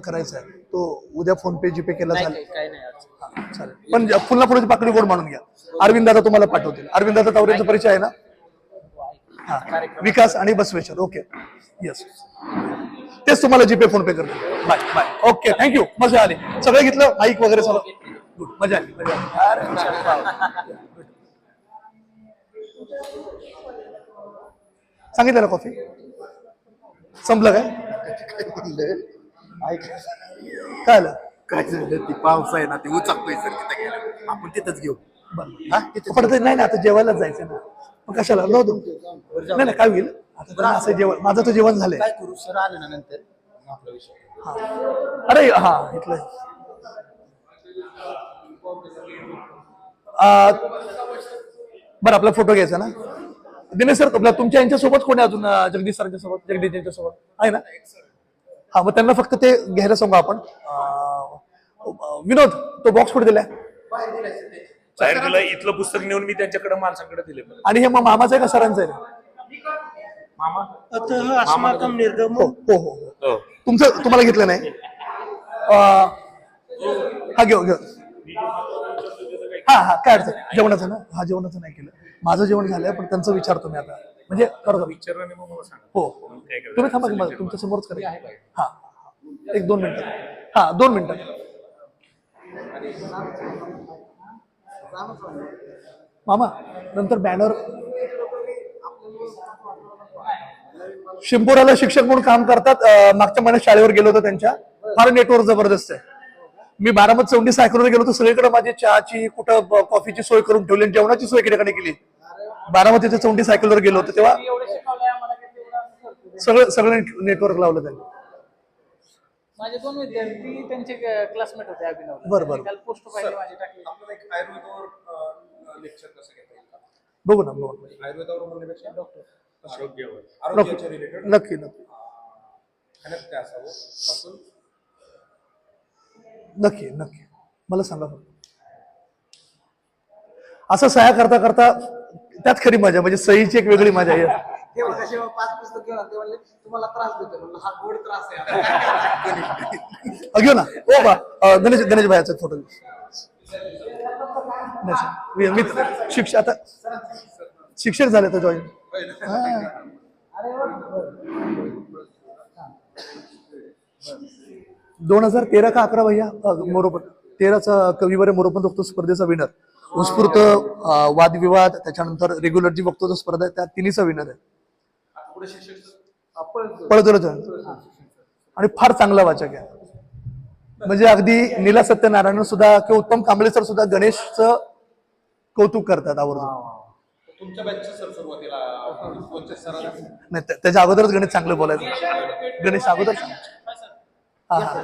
करायचा आहे. तो उद्या फोन पे जीपे केला चालेल. नाही. हा, चालेल. पण पुन्हा पुढची पाकडी गोड मानून घ्या. अरविंद दादा तुम्हाला पाठवतील. अरविंद दादा तावरेचा परिचय आहे ना? हा. विकास आणि बसवेश्वर. ओके. येस तेच तुम्हाला जीपे फोन पे करतील बाय बाय ओके थँक्यू मजा आली. सगळं घेतलं? माईक वगैरे सगळं? गुड मजा आली. मजा आली. सांगितलं ना कॉफी? संपलं काय? ऐक काय आलं काय झालं? ती पाऊस आहे ना ती उचाकतोय सर तिथे गेलं आपण तिथंच घेऊ. बरं. हा? पण ते नाही ना आता जेवायलाच जायचं ना. मग कशाला? नव्हतं नाही नाही काय होईल? आता तर असं जेवण माझं तर जेवण झालंय. काय करू? सर आले ना नंतर. मग आपला विषय. हा. अरे हा इथलं. आ, बरं आपला फोटो घ्यायचा ना. दिनेश सर आपल्या तुमच्या यांच्यासोबत कोणी अजून अं, जगदीश सरांच्या सोबत? जगदीश यांच्या सोबत आहे ना? हा मग त्यांना फक्त ते घ्यायला सांगू आपण. विनोद तो बॉक्स कुठे दिलाय? बाहेर गेलं इथलं पुस्तक नेऊन मी त्यांच्याकडे माणसांकडे दिले आणि हे मग मामाचं आहे का सरांचं आहे? मामा? अस्माकं निर्गमो. हो हो हो हो. तुमचं तुम्हाला घेतलं नाही? अं, हा घेऊ घेऊ. हा हा काय अडचण. जेवणाचं ना? हा जेवणाचं नाही केलं. माझं जेवण झालंय पण त्यांचं विचारतो मी आता. म्हणजे करतो मी. विचारलं नाही मग मला सांगा. हो हो. तुम्ही थांबा की मला तुमच्या समोरच करेल हा हा. एक दोन मिनिटं. हा दोन मिनिटं. मामा नंतर बॅनर शिंपोराला शिक्षक म्हणून काम करतात. अं, मागच्या महिन्यात शाळेवर गेलो होतो त्यांच्या. फार नेटवर्क जबरदस्त आहे. मी बारामत चौंडी सायकलवर गेलो होतो. सगळीकडे माझी चहाची कुठं ब- कॉफीची सोय करून ठेवली आणि जेवणाची सोय ठिकाणी केली. बारामतीच्या चौंडी सायकलवर गेलो होतो तेव्हा सगळं सगळं नेटवर्क लावलं त्यांनी. माझे दोन विद्यार्थी त्यांचे क्लासमेट होते अभिनव. बरं, बरं. काल पोस्ट पाहिजे माझी टाकली. आपल्याला एक आयुर्वेदावर लेक्चर कसं घेता येईल का? बघू ना बघू. ना. आयुर्वेदावर म्हणण्यापेक्षा डॉक्टर आरोग्यावर. आरोग्याच्या रिलेटेड नक्की नक्की. खाण्यात काय असावं? नक्की नक्की. मला सांगा फक्त. असं सह्या करता करता त्यात खरी मजा म्हणजे सहीची एक वेगळी मजा आहे. ते बघा, जेव्हा पाच पुस्तक घेऊन आले, ते म्हणले तुम्हाला त्रास देतो म्हणलं, हा गोड त्रास आहे. आता. अ, घेऊ ना. ओ बा. गणेश गणेश भाईचा फोटो मी शिक्षक आता शिक्षक झाले तर जॉईन दोन हजार तेरा का अकरा भैया? अ, मोरोपंत तेराचा कविवारे मोरोपंत वक्तृत्व स्पर्धेचा विनर उत्स्फूर्त वादविवाद त्याच्यानंतर रेग्युलर जी वक्तृत्व स्पर्धा आहे त्या तिन्हीचा विनर आहे. पळतोच आणि फार चांगला वाचक आहे. म्हणजे अगदी नीला सत्यनारायण सुद्धा किंवा उत्तम कांबळे सर सुद्धा गणेशचं कौतुक करतात आवर्जून. नाही त्या- त्याच्या अगोदरच गणेश चांगलं बोलायचं. गणेश अगोदर हा हा.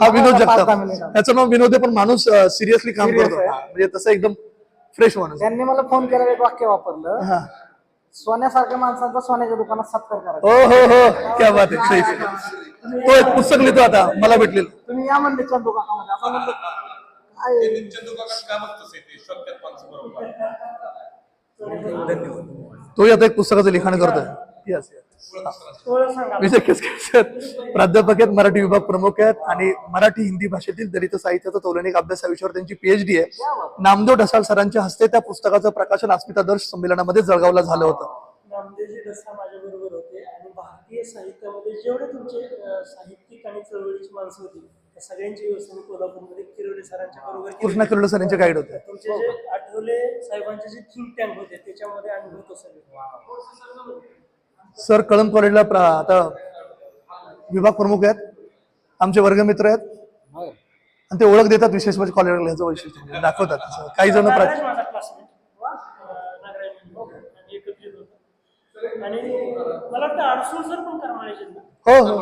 हा विनोद जगताप. त्याचं नाव विनोद आहे पण माणूस सिरियसली काम करतो. हा, म्हणजे तसं एकदम फ्रेश माणूस. त्यांनी मला फोन केला एक वाक्य वापरलं. हा. सोन्यासारख्या माणसाचा सोन्याच्या दुकानात सत्कार करायचा. हो हो हो. क्या बात आहे. सही सही. तो एक पुस्तक लिहितो आता. मला भेटलेलं. तुम्ही या असं म्हणलं काय? दुकानात का बघतोस ते आता एक पुस्तकाचं लिखाण करतोय. यस प्राध्यापक आहेत मराठी विभाग प्रमुख आहेत आणि मराठी हिंदी भाषेतील दलित साहित्याचा तौलनिक अभ्यास या विषयावर त्यांची पीएचडी आहे. नामदेव ढसाळ सरांच्या हस्ते त्या पुस्तकाचं प्रकाशन अस्मिता दर्श संमेलनामध्ये जळगावला झालं होतं. नामदेवजी दसा माझ्या बरोबर होते आणि भारतीय साहित्यामध्ये जेवढे तुमचे साहित्यिक आणि चळवळीची माणसं होती त्या सगळ्यांची व्यवस्था मी कोल्हापूरमध्ये किरोडे सरांच्या बरोबर. कृष्णा किर्लोड सर यांचे गाईड होते. तुमचे जे आठवले साहेबांचे जे थिंक टँक होते त्याच्यामध्ये आम्ही होतो सगळे. सर कळंब कॉलेजला प्र- आता विभाग प्रमुख आहेत आमचे वर्गमित्र आहेत. आणि ते ओळख देतात विशेष म्हणजे कॉलेजला ह्याचं वैशिष्ट्य. म्हणजे दाखवतात. काही जण हो हो.